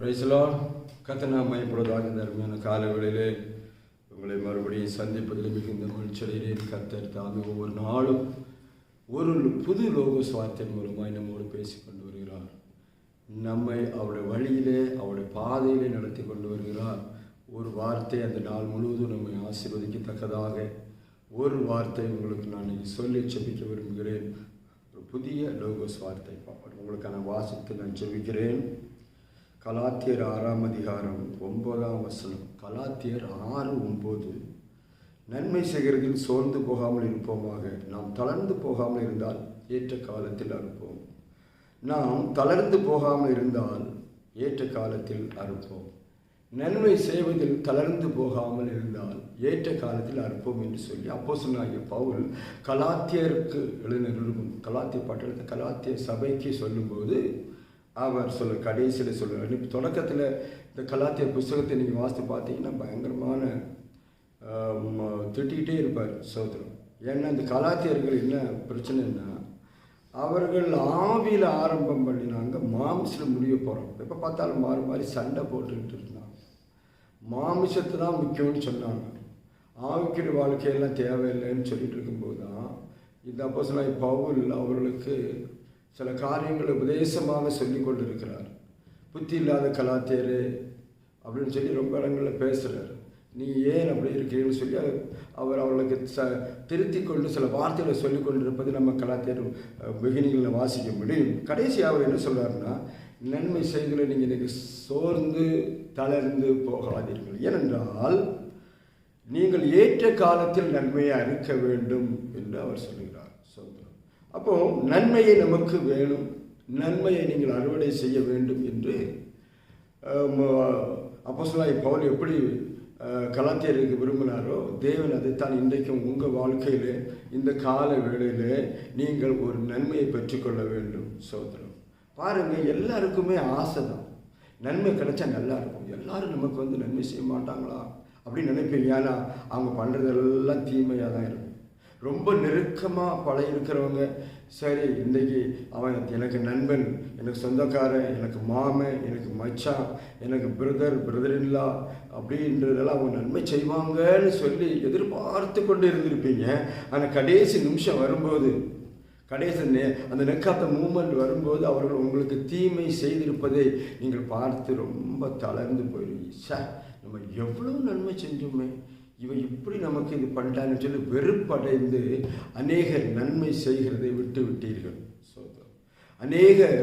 பிரைஸ்லோ கத்தனாமை மையப்படுவதாக இந்த அருமையான உங்களை மறுபடியும் சந்திப்பதில் மிகுந்த மகிழ்ச்சியடைகிறேன். கத்தர் தாமே ஒவ்வொரு நாளும் ஒரு புது லோக வார்த்தை மூலமாய் நம்மோடு பேசி கொண்டு வருகிறார். நம்மை அவருடைய வழியிலே அவருடைய பாதையிலே நடத்தி கொண்டு வருகிறார். ஒரு வார்த்தை அந்த நாள் முழுவதும் நம்மை ஆசீர்வதிக்கத்தக்கதாக ஒரு வார்த்தை உங்களுக்கு நான் சொல்லி செபிக்க விரும்புகிறேன். ஒரு புதிய லோகோஸ் வார்த்தை உங்களுக்கான வாசித்து நான் செபிக்கிறேன். கலாத்தியர் ஆறாம் அதிகாரம் ஒன்பதாம் வசனம். கலாத்தியர் ஆறு ஒம்பது நன்மை செய்கிறதில் சோர்ந்து போகாமல் இருப்போமாக. நாம் தளர்ந்து போகாமல் இருந்தால் ஏற்ற காலத்தில் அறுப்போம். நாம் தளர்ந்து போகாமல் இருந்தால் ஏற்ற காலத்தில் அறுப்போம். நன்மை செய்வதில் தளர்ந்து போகாமல் இருந்தால் ஏற்ற காலத்தில் அறுப்போம் என்று சொல்லி அப்போ சொன்னாகிய பவுல் கலாத்தியருக்கு எழுதின கலாத்திய பட்டணத்தை கலாத்திய சபைக்கு சொல்லும்போது அவர் சொல்ல கடைசியில் சொல்லுவார் இப்போ தொடக்கத்தில் இந்த கலாத்திய புஸ்தகத்தை நீங்கள் வாசித்து பார்த்தீங்கன்னா பயங்கரமான திட்டிகிட்டே இருப்பார் சோதரம் ஏன்னா இந்த கலாத்தியர்கள் என்ன பிரச்சனைன்னா அவர்கள் ஆவியில் ஆரம்பம் பண்ணினாங்க மாமிசில் முடிய போகிறோம் எப்போ பார்த்தாலும் மாறு மாறி சண்டை போட்டுக்கிட்டு இருந்தாங்க. மாமிசத்தை தான் முக்கியம்னு சொன்னாங்க. ஆவிக்கிற வாழ்க்கையெல்லாம் தேவையில்லைன்னு சொல்லிட்டு இருக்கும்போது தான் இந்த அப்போ சொன்ன பவுல் அவர்களுக்கு சில காரியங்களை உபதேசமாக சொல்லி கொண்டிருக்கிறார். புத்தி இல்லாத கலாத்தியரு அப்படின்னு சொல்லி ரொம்ப இடங்களில் பேசுகிறார் நீ ஏன் அப்படி இருக்கிறீன்னு சொல்லி அவர் அவர்களுக்கு ச திருத்தி கொண்டு சில வார்த்தைகளை சொல்லி கொண்டிருப்பது நம்ம கலாத்தியர் பிகினிகளில் வாசிக்க முடியும். கடைசி அவர் என்ன சொல்கிறாருன்னா நன்மை செய்திகளை நீங்கள் இன்றைக்கு சோர்ந்து தளர்ந்து போகாதீர்கள். ஏனென்றால் நீங்கள் ஏற்ற காலத்தில் நன்மையை அறுக்க வேண்டும் என்று அவர் சொல்லுகிறார். அப்போ நன்மையை நமக்கு வேணும். நன்மையை நீங்கள் அறுவடை செய்ய வேண்டும் என்று அப்போசலாய் பவுல் எப்படி கலாத்தியருக்கு விரும்பினாரோ தேவன் அதைத்தான் இன்றைக்கும் உங்கள் வாழ்க்கையில் இந்த கால வேளையில் நீங்கள் ஒரு நன்மையை பெற்றுக்கொள்ள வேண்டும் சோதரம் பாருங்கள் எல்லாருக்குமே ஆசை தான். நன்மை கிடைச்சா நல்லா இருக்கும். எல்லாரும் நமக்கு வந்து நன்மை செய்ய மாட்டாங்களா? அப்படின்னு நினைப்பீங்க. ஏன்னா அவங்க பண்ணுறதெல்லாம் தீமையாக தான் இருக்கும். ரொம்ப நெருக்கமாக பழகிருக்கிறவங்க சரி இன்றைக்கி அவன் எனக்கு நண்பன் எனக்கு சொந்தக்காரன் எனக்கு மாமன் எனக்கு மச்சான் எனக்கு பிரதர் பிரதர் இல்லா அப்படின்றதெல்லாம் அவங்க நன்மை செய்வாங்கன்னு சொல்லி எதிர்பார்த்து கொண்டு இருந்திருப்பீங்க ஆனால் கடைசி நிமிஷம் வரும்போது கடைசி அந்த நெக்காத்த மூமெண்ட் வரும்போது அவர்கள் உங்களுக்கு தீமை செய்திருப்பதை நீங்கள் பார்த்து ரொம்ப தளர்ந்து போயிருவீங்க. சார் நம்ம எவ்வளோ நன்மை செஞ்சோமே. இவன் இப்படி நமக்கு இது பண்ணிட்டான்னு சொல்லி வெறுப்படைந்து அநேகர் நன்மை செய்கிறதை விட்டு விட்டீர்கள். சோதரம் அநேகர்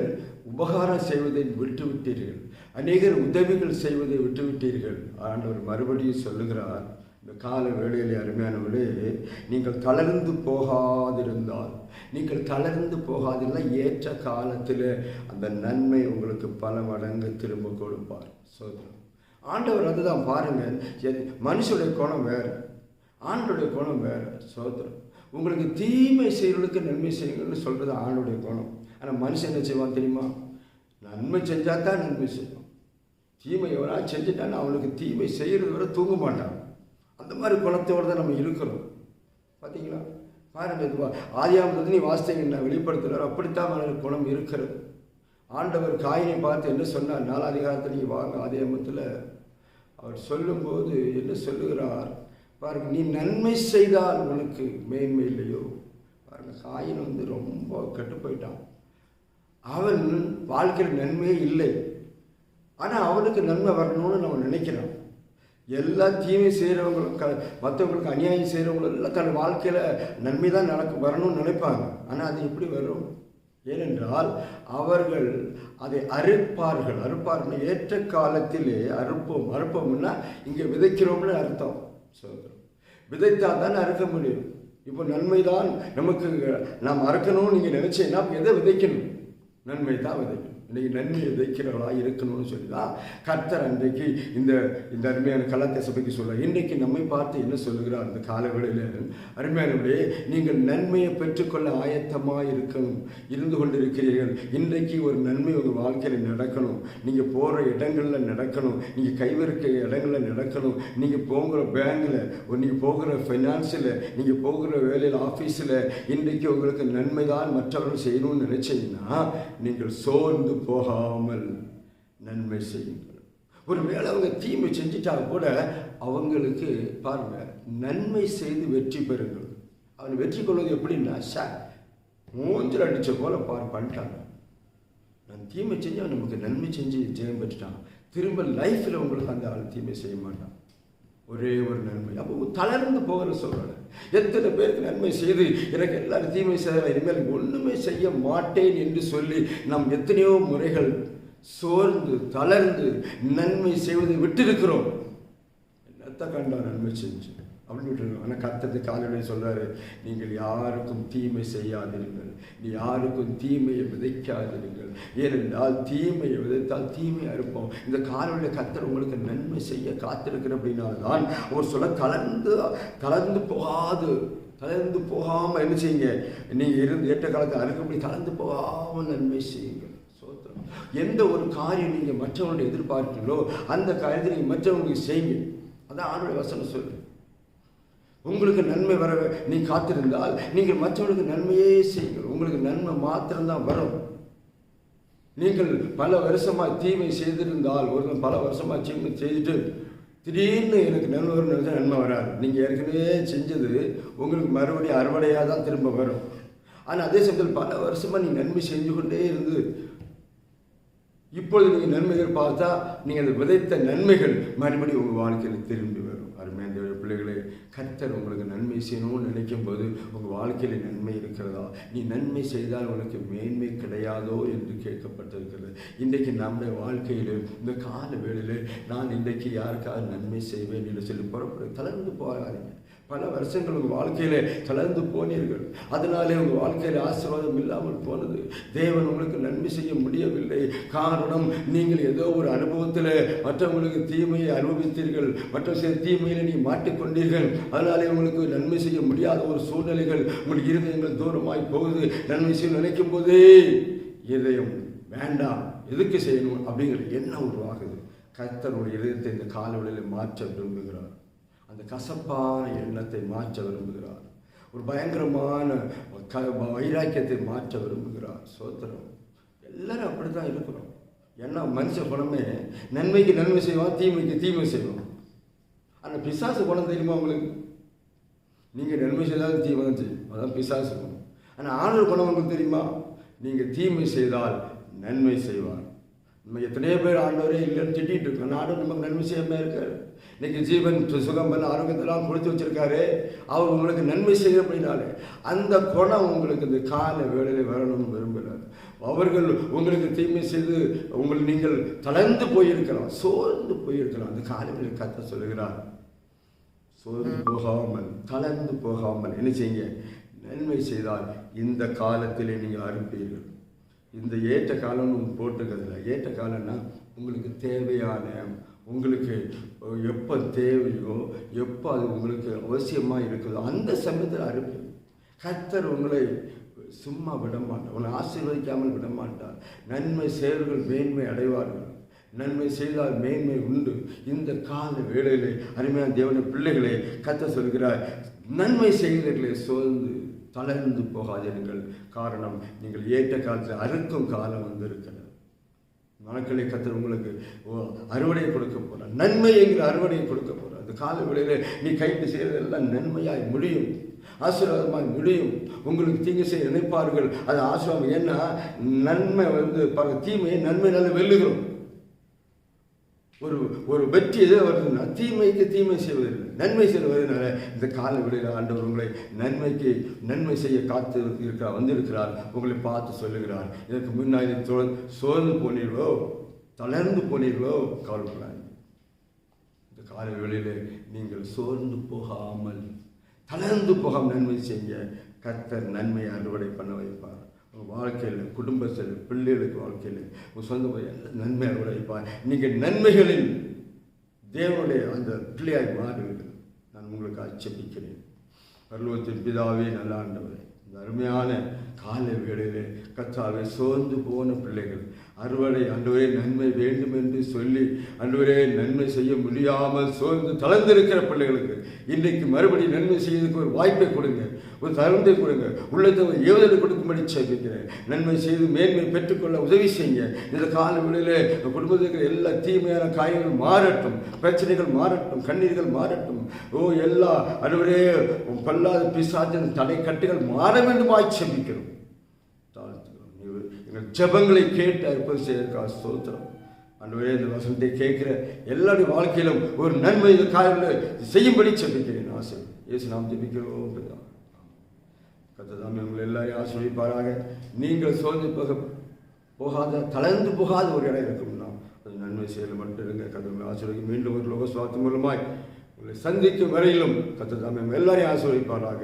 உபகாரம் செய்வதை விட்டு விட்டீர்கள். அநேகர் உதவிகள் செய்வதை விட்டு விட்டீர்கள். ஆண்டவர் மறுபடியும் சொல்லுகிறார் இந்த கால வேளையில் அருமையானவர்களே நீங்கள் தளர்ந்து போகாதிருந்தால் நீங்கள் தளர்ந்து போகாதிருந்தால் ஏற்ற காலத்தில் அந்த நன்மை உங்களுக்கு பல மடங்கு திரும்ப கொடுப்பார். சோதரம் ஆண்டவர் அதுதான் பாருங்கள் மனுஷனுடைய குணம் வேறு. ஆண்டோடைய குணம் வேறு. சோதரம் உங்களுக்கு தீமை செய்கிறவர்களுக்கு நன்மை செய்யுங்கள்னு சொல்கிறது ஆண்டுடைய குணம். ஆனால் மனுஷன் என்ன செய்வான் தெரியுமா? நன்மை செஞ்சால் தான் நன்மை செய்வான். தீமை எவனா செஞ்சுட்டான்னு அவனுக்கு தீமை செய்கிறது வரை தூங்க மாட்டான். அந்த மாதிரி குணத்தோடு தான் நம்ம இருக்கிறோம். பார்த்தீங்களா பாருங்கள் இதுவா. ஆதியாமத்தை நீ வாசித்தீங்கன்னா வெளிப்படுத்துகிறார். அப்படித்தான் குணம் இருக்கிறது. ஆண்டவர் காயினை பார்த்து என்ன சொன்னார்? நாலாதிகாரத்தில் நீங்கள் வாங்க ஆதியாமத்தில் அவர் சொல்லும்போது என்ன சொல்லுகிறார்? பாருங்க நீ நன்மை செய்தால் உனக்கு மேன்மை இல்லையோ? பாருங்க காயின் வந்து ரொம்ப கெட்டு போயிட்டான். அவன் வாழ்க்கையில் நன்மையே இல்லை. ஆனால் அவனுக்கு நன்மை வரணும்னு நம்ம நினைக்கிறான் எல்லா தீமை செய்கிறவங்களும் க மற்றவங்களுக்கு அநியாயம் செய்கிறவங்களும் எல்லாம் தன் வாழ்க்கையில் நன்மை தான் நடக்க வரணும்னு நினைப்பாங்க. ஆனால் அது எப்படி வரும்? ஏனென்றால் அவர்கள் அதை அறுப்பார்கள். அறுப்பார்கள். ஏற்ற காலத்திலே அறுப்போம். அறுப்போம்னா இங்கே விதைக்கிறோம்னு அர்த்தம். சோதரம். விதைத்தால் தான் அறுக்க முடியும். இப்போ நன்மை தான் நமக்கு நாம் அறுக்கணும்னு நீங்கள் நினச்சீங்கன்னா எதை விதைக்கணும்? நன்மை தான் விதைக்கணும். இன்றைக்கி நன்மையை விதைக்கிறவளாக இருக்கணும்னு சொல்லி தான் கர்த்தர் அன்றைக்கு இந்த இந்த அருமையான கலாத்திய சபைக்கு சொல்ல இன்றைக்கு நம்மை பார்த்து என்ன சொல்லுகிறார் அந்த காலவேளையில்? அருமையானவர்களே நீங்கள் நன்மையை பெற்றுக்கொள்ள ஆயத்தமாக இருக்கணும் இருந்து கொண்டு இருக்கிறீர்கள் இன்றைக்கு ஒரு நன்மை உங்கள் வாழ்க்கையில் நடக்கணும். நீங்கள் போகிற இடங்களில் நடக்கணும். நீங்கள் கைவிருக்க இடங்களில் நடக்கணும். நீங்கள் போகிற பேங்கில் நீங்கள் போகிற ஃபைனான்ஸில் நீங்கள் போகிற வேலையில் ஆஃபீஸில் இன்றைக்கு உங்களுக்கு நன்மை தான் மற்றவர்கள் செய்யணும்னு நினச்சிங்கன்னா நீங்கள் சோர்ந்து போகாமல் நன்மை செய்யுங்கள். ஒருவேளை அவங்க தீமை செஞ்சிட்டா கூட அவங்களுக்கு பாருங்க நன்மை செய்து வெற்றி பெறுங்கள். அவன் வெற்றி கொள்வது எப்படின்னா சார் மூஞ்சில் அடித்த போல பார் பண்ணிட்டாங்க. நான் தீமை செஞ்சு அவன் நமக்கு நன்மை செஞ்சு ஜெயம் பெற்றுட்டான். திரும்ப லைஃப்பில் உங்களுக்கு அந்த ஆள் தீமை செய்ய மாட்டான். ஒரே ஒரு நன்மை. அப்போ தளர்ந்து போகிற சொல்கிறாங்க எத்தனை பேருக்கு நன்மை செய்து எனக்கு எல்லாரும் தீமை செய்தால் இனிமேல் ஒன்றுமே செய்ய மாட்டேன் என்று சொல்லி நாம் எத்தனையோ முறைகள் சோர்ந்து தளர்ந்து நன்மை செய்வதை விட்டிருக்கிறோம். என்னத்தை கண்டா நன்மை செஞ்சு? அப்படின்னு விட்டுருக்கோம் ஆனால் கத்தத்தை காலையில் சொல்றாரு நீங்கள் யாருக்கும் தீமை செய்யாதிருங்கள். நீ யாருக்கும் தீமையை விதைக்காதிருங்கள். ஏனென்றால் தீமையை விதைத்தால் தீமையாக இருப்போம். இந்த காலையில் கத்தர் உங்களுக்கு நன்மை செய்ய காத்திருக்கிற அப்படின்னால்தான் ஒரு சொல்ல கலந்து கலந்து போகாது. கலந்து போகாமல் என்ன செய்யுங்க? நீங்கள் இருந்து ஏற்ற காலத்தை அறுக்கப்படி கலந்து போகாமல் நன்மை செய்யுங்கள். சோத்திரம். எந்த ஒரு காரியம் நீங்கள் மற்றவங்களுடைய எதிர்பார்க்கிறீங்களோ அந்த காரியத்தை நீங்கள் மற்றவங்களுக்கு செய்யுங்க. அதான் ஆணுடைய வசனம் சொல்லு உங்களுக்கு நன்மை வர நீ காத்திருந்தால் நீங்கள் மற்றவர்களுக்கு நன்மையே செய்யுங்கள். உங்களுக்கு நன்மை மாத்திரம்தான் வரும். நீங்கள் பல வருஷமாக தீமை செய்திருந்தால் ஒரு பல வருஷமாக தீமை செய்துட்டு திடீர்னு எனக்கு நன்மை வரும் நினைச்சா நன்மை வராது. நீங்கள் ஏற்கனவே செஞ்சது உங்களுக்கு மறுபடியும் அறுவடையாக தான் திரும்ப வரும். ஆனால் அதே சமயத்தில் பல வருஷமாக நீ நன்மை செஞ்சு கொண்டே இருந்து இப்பொழுது நீங்கள் நன்மைகள் பார்த்தா நீங்கள் அதை விதைத்த நன்மைகள் மறுபடியும் உங்கள் வாழ்க்கையில் திரும்பி அருமையாக அருமையான பிள்ளைகளே கர்த்தர் உங்களுக்கு நன்மை செய்யணும்னு நினைக்கும் போது உங்கள் வாழ்க்கையில் நன்மை இருக்கிறதா? நீ நன்மை செய்தால் உனக்கு மேன்மை கிடையாதோ என்று கேட்கப்பட்டிருக்கிறது. இன்றைக்கு நம்முடைய வாழ்க்கையில் இந்த கால வேளையில் நான் இன்றைக்கு யாருக்காவது நன்மை செய்வேன் என்று சொல்லி புறப்பட தளர்ந்து போகாதீங்க. பல வருஷங்கள் உங்கள் வாழ்க்கையில் கலந்து போனீர்கள். அதனாலே உங்கள் வாழ்க்கையில் ஆசீர்வாதம் இல்லாமல் போனது. தேவன் உங்களுக்கு நன்மை செய்ய முடியவில்லை. காரணம் நீங்கள் ஏதோ ஒரு அனுபவத்தில் மற்றவங்களுக்கு தீமையை அனுபவித்தீர்கள். மற்ற சில தீமையில் நீ மாட்டிக்கொண்டீர்கள். அதனாலே உங்களுக்கு நன்மை செய்ய முடியாத ஒரு சூழ்நிலைகள் உங்கள் இருதயங்கள் தூரமாய் போகுது. நன்மை செய்ய நினைக்கும் போதே இதயம் வேண்டாம் எதுக்கு செய்யணும் அப்படிங்கிற எண்ணம் உருவாகுது. கர்த்தனுடைய இதயத்தை இந்த காலவெளியில் மாற்ற விரும்புகிறார். அந்த கசப்பான எண்ணத்தை மாற்ற விரும்புகிறார். ஒரு பயங்கரமான க வைராக்கியத்தை மாற்ற விரும்புகிறார். சோத்திரம். எல்லாரும் அப்படி தான் இருக்கிறோம் ஏன்னா மனுஷ குணமே நன்மைக்கு நன்மை செய்வான் தீமைக்கு தீமை செய்வான். ஆனால் பிசாசு குணம் தெரியுமா உங்களுக்கு? நீங்கள் நன்மை செய்தாலும் தீமை தான் செய்யும் அதான் பிசாசு குணம். ஆனால் ஆணர் குணம் உங்களுக்கு தெரியுமா? நீங்கள் தீமை செய்தால் நன்மை செய்வார் நம்ம எத்தனையோ பேர் ஆண்டவரே இல்லைன்னு திட்டிகிட்டு இருக்கோம். நாடும் நமக்கு நன்மை செய்யாமல் இருக்காரு. இன்னைக்கு ஜீவன் சுகம் பண்ண ஆரோக்கியத்தெல்லாம் கொடுத்து வச்சிருக்காரு. அவர் உங்களுக்கு நன்மை செய்ய அப்படின்னாலே அந்த குணம் உங்களுக்கு இந்த கால வேலையில் வரணும்னு விரும்புகிறார். அவர்கள் உங்களுக்கு தீமை செய்து உங்கள் நீங்கள் தளர்ந்து போயிருக்கலாம். சோர்ந்து போயிருக்கலாம். அந்த காலங்களில் கத்த சொல்லுகிறார். சோர்ந்து போகாமல் தளர்ந்து போகாமல் என்ன செய்யுங்க? நன்மை செய்தால் இந்த காலத்திலே நீங்கள் அறுப்பீர்கள் இந்த ஏற்ற காலம்னு ஒன்று போட்டுக்கிறதுல. ஏற்ற காலம்னா உங்களுக்கு தேவையான உங்களுக்கு எப்போ தேவையோ எப்போ அது உங்களுக்கு அவசியமாக இருக்குதோ அந்த சமயத்தில் அறுப்பு கர்த்தர் உங்களை சும்மா விட மாட்டார் உன்னை ஆசீர்வதிக்காமல் விடமாட்டார். நன்மை செயல்கள் மேன்மை அடைவார்கள். நன்மை செய்தால் மேன்மை உண்டு. இந்த கால வேளையிலே அருமையான தேவன பிள்ளைகளை கத்த சொல்கிறார் நன்மை செய்கிறீர்களே சோர்ந்து தளர்ந்து போகாதீர்கள். காரணம் நீங்கள் ஏற்ற காலத்தில் அறுக்கும் காலம் வந்திருக்கிறது. நாட்களை கத்தர் உங்களுக்கு அறுவடை கொடுக்க போகிறார் நன்மை என்கிற அறுவடையை கொடுக்க போகிறார் அந்த கால விளையில் நீ கைட்டு செய்கிறதெல்லாம் நன்மையாய் முடியும். ஆசீர்வாதமாக முடியும். உங்களுக்கு தீங்கு செய்ய நினைப்பார்கள். அது ஆசீர்வாதம். ஏன்னா நன்மை வந்து தீமையை நன்மையினால வெல்லுகிறோம். ஒரு ஒரு வெற்றி எது வருதுன்னா தீமைக்கு தீமை செய்வதில்லை நன்மை செய்வதனால இந்த கால விடையில் ஆண்டவர் உங்களை நன்மைக்கு நன்மை செய்ய காத்து இருக்கிறார் வந்திருக்கிறார். உங்களை பார்த்து சொல்லுகிறார். இதற்கு முன்னாடி சோர்ந்து போனீர்களோ தளர்ந்து போனீர்களோ கவலைப்படாது இந்த கால வேளையில் நீங்கள் சோர்ந்து போகாமல் தளர்ந்து போகாமல் நன்மை செய்ய கர்த்தர் நன்மை அறுவடை பண்ண வைப்பார். வாழ்க்கையில் குடும்பத்தில் பிள்ளைகளுக்கு வாழ்க்கையில் உங்கள் சொந்த நன்மை அறுவடை நீங்கள் நன்மைகளில் தேவனுடைய அந்த பிள்ளையாய் மாறுவீர்கள் நான் உங்களுக்கு அச்சபிக்கிறேன். பருவத்தின் பிதாவே நல்லாண்டவரே இந்த அருமையான காலை வேளையிலே கத்தாவே சோர்ந்து போன பிள்ளைகள் அறுவடை அன்றுவரே நன்மை வேண்டும் என்று சொல்லி அன்றுவரே நன்மை செய்ய முடியாமல் சோர்ந்து தளர்ந்திருக்கிற பிள்ளைகளுக்கு இன்றைக்கு மறுபடியும் நன்மை செய்யறதுக்கு ஒரு வாய்ப்பை கொடுங்க. ஒரு தளர்ந்தை கொடுங்க. உள்ளத்தை ஒரு ஏவுதலை கொடுக்கும்படி சேமிக்கிறேன் நன்மை செய்து மேன்மை பெற்றுக்கொள்ள உதவி செய்யுங்க. இந்த கால வேளையிலே குடும்பத்தில் இருக்கிற எல்லா தீமையான காரியங்கள் மாறட்டும் பிரச்சனைகள் மாறட்டும் கண்ணீர்கள் மாறட்டும். ஓ எல்லா அன்றுவரே பல்லாத பிசாத்தின் தடை கட்டுகள் மாற வேண்டும் வாய் தாழ்த்துகிறோம் எங்கள் ஜபங்களை கேட்டு அற்புதம் செய்வதற்காக ஸ்தோத்திரம். அன்றுவரே இந்த வசனத்தை கேட்குற எல்லாருடைய வாழ்க்கையிலும் ஒரு நன்மை இந்த காரியங்களை செய்யும்படி செபிக்கிறேன் ஆசை. இயேசு நாம் ஜெபிக்கிறோம் கத்ததாமே உங்களை எல்லாரையும் ஆசிரியப்பாராக நீங்கள் சோர்ந்து போக போகாத தளர்ந்து போகாத ஒரு இடம் இருக்கும்னா அது நன்மை செயல் மட்டும் இருங்க கத்தர் ஆசிரியர் மீண்டும் ஒரு லோக சுவாத்து மூலமாய் உங்களை சந்திக்கும் வரையிலும் கத்ததாமே எல்லாரையும் ஆசிரியப்பாராக